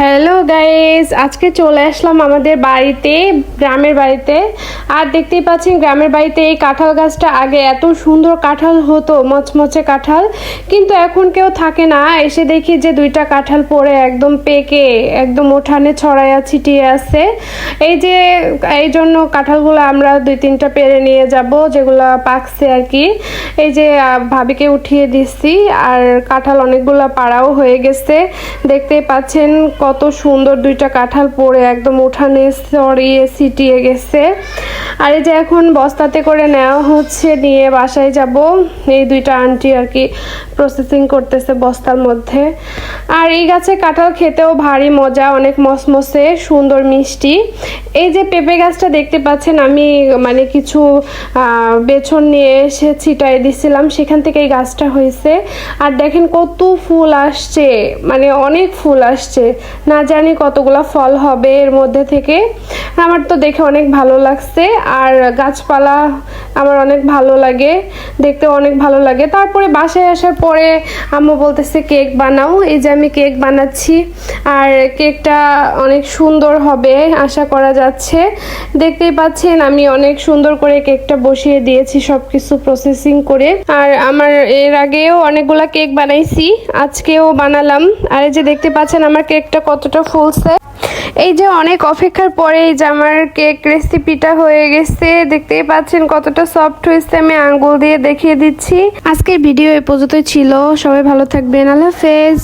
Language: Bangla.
হ্যালো গাইস আজকে চলে আসলাম আমাদের বাড়িতে, গ্রামের বাড়িতে। আর দেখতেই পাচ্ছেন, গ্রামের বাড়িতে এই কাঁঠাল গাছটা আগে এত সুন্দর কাঁঠাল হতো, মচমচে কাঁঠাল। কিন্তু এখন কেউ থাকে না। এসে দেখি যে দুইটা কাঁঠাল পড়ে একদম পেকে, একদম উঠানে ছড়াইয়া ছিটিয়ে আছে। এই যে, এই জন্য কাঁঠালগুলো আমরা দুই তিনটা পেরে নিয়ে যাব, যেগুলো পাকছে আর কি। এই যে ভাবিকে উঠিয়ে দিচ্ছি। আর কাঁঠাল অনেকগুলো পাড়াও হয়ে গেছে। দেখতেই পাচ্ছেন কত সুন্দর দুইটা কাঁঠাল পড়ে একদম উঠানে ছড়িয়ে ছিটিয়ে গেছে। আর এই যে এখন বস্তাতে করে নেওয়া হচ্ছে, নিয়ে বাসায় যাব। এই দুইটা আন্টি আর কি প্রসেসিং করতেছে বস্তার মধ্যে। আর এই গাছে কাঁঠাল খেতেও ভারী মজা, অনেক মসমসে, সুন্দর মিষ্টি। এই যে পেঁপে গাছটা দেখতে পাচ্ছেন, আমি মানে কিছু বেছন নিয়ে এসে ছিটাই দিছিলাম, সেখান থেকে এই গাছটা হয়েছে। আর দেখেন কত ফুল আসছে মানে অনেক ফুল আসছে। না জানি কতগুলা ফল হবে এর মধ্যে থেকে। আমার তো দেখে অনেক ভালো লাগছে। আর গাছপালা আমার অনেক ভালো লাগে। দেখতে অনেক ভালো লাগে। তারপরে বাসায় আসার পরে আম্মু বলতেছে, কেক বানাও। এই যে আমি কেক বানাচ্ছি। আর কেকটা অনেক সুন্দর হবে, আশা করা যাচ্ছে। দেখতেই পাচ্ছেন, আমি অনেক সুন্দর করে কেকটা বসিয়ে দিয়েছি সব কিছু প্রসেসিং করে। আর আমার এর আগেও অনেকগুলা কেক বানাইছি, আজকেও বানালাম। আর এই যে দেখতে পাচ্ছেন, আমার কেকটা কতটা ফুলছে। এই যে অনেক অপেক্ষার পরে এই যে আমার কেক রেসিপিটা হয়ে গেছে। দেখতেই পাচ্ছেন, কতটা সফট হয়েছে। আমি আঙ্গুল দিয়ে দেখিয়ে দিচ্ছি। আজকের ভিডিও এ পর্যন্তই ছিল। সবাই ভালো থাকবেন। আল্লাহ হাফেজ।